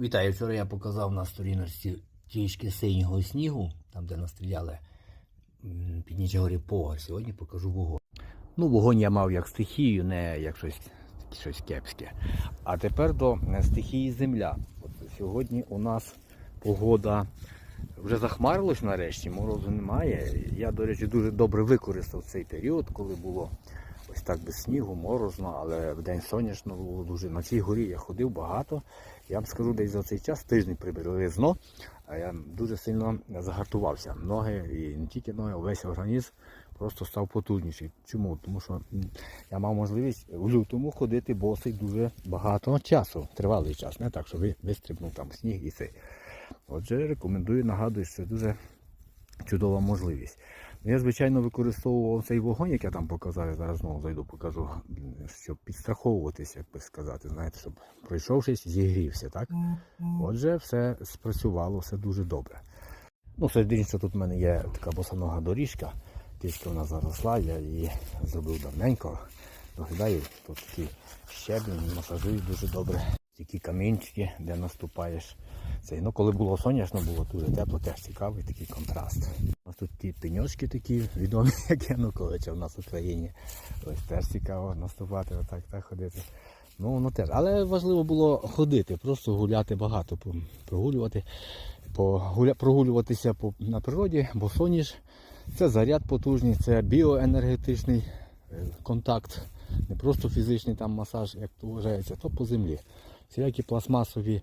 Вітаю, вчора я показав на сторіночці трішки синього снігу, там де настріляли під Нічогорі Погар. Сьогодні покажу вогонь. Ну, вогонь я мав як стихію, не як щось, щось кепське. А тепер до е, стихії земля. От сьогодні у нас погода вже захмарилось нарешті, морозу немає. Я, до речі, дуже добре використав цей період, коли було ось так без снігу, морозно, але в день сонячно було дуже. На цій горі я ходив багато. Я вам скажу, десь за цей час тиждень приберезно, а я дуже сильно загартувався. Ноги і не тільки ноги, весь організм просто став потужніший. Чому? Тому що я мав можливість в лютому ходити босий дуже багато часу, тривалий час, не так, що ви вистрибнув там сніг і цей. Отже, рекомендую, нагадую, що дуже чудова можливість. Я, звичайно, використовував цей вогонь, як я там показав, я зараз знову зайду, покажу, щоб підстраховуватися, як би сказати, знаєте, щоб пройшовшись, зігрівся, так? Отже, все спрацювало, все дуже добре. Ну, серед що тут в мене є така босонога доріжка, трішки вона заросла, я її зробив давненько. Доглядаю, тут такі щеблені, масажують дуже добре. Такі камінчики, де наступаєш. Цей. Ну, коли було сонячно, було дуже тепло, теж цікавий такий контраст. У нас тут ті пеньочки такі відомі, як Януковича в нас в Україні. Ось теж цікаво наступати, отак так ходити. Ну, воно теж. Але важливо було ходити, просто гуляти багато, прогулювати, погуля, прогулюватися по, на природі, бо соніш це заряд потужний, це біоенергетичний е, контакт, не просто фізичний там масаж, як то вважається, то по землі. Всілякі пластмасові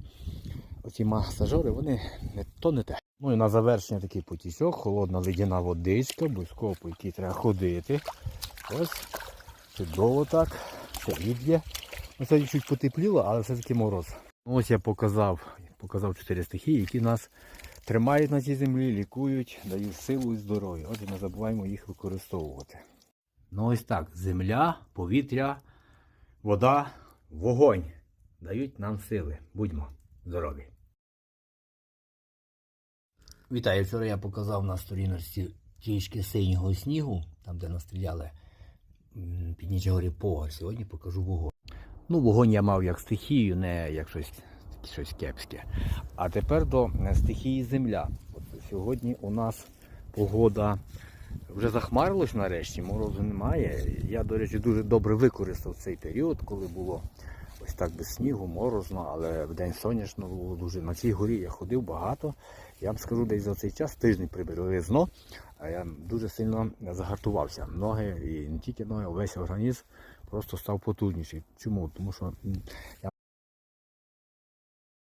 оці масажори, вони не, то не те. Ну і на завершення такий потічок, холодна ледяна водичка, обов'язково по якій треба ходити. Ось, чудово так, ще є. Ну, Це чуть потепліло, але все-таки мороз. Ну, Ось я показав, показав чотири стихії, які нас тримають на цій землі, лікують, дають силу і здоров'я. Отже, не забуваємо їх використовувати. Ну ось так, земля, повітря, вода, вогонь дають нам сили. Будьмо здорові. Вітаю, вчора я показав на сторіночці трішки синього снігу, там де настріляли під Нічогорі Погар. Сьогодні покажу вогонь. Ну, вогонь я мав як стихію, не як щось, щось кепське. А тепер до стихії земля. От сьогодні у нас погода вже захмарилось нарешті, морозу немає. Я, до речі, дуже добре використав цей період, коли було ось так без снігу, морозно, але в день сонячно було дуже. На цій горі я ходив багато. Я вам скажу, десь за цей час тиждень приберезно, а я дуже сильно загартувався. Ноги і не тільки ноги, а весь організм просто став потужніший. Чому? Тому що я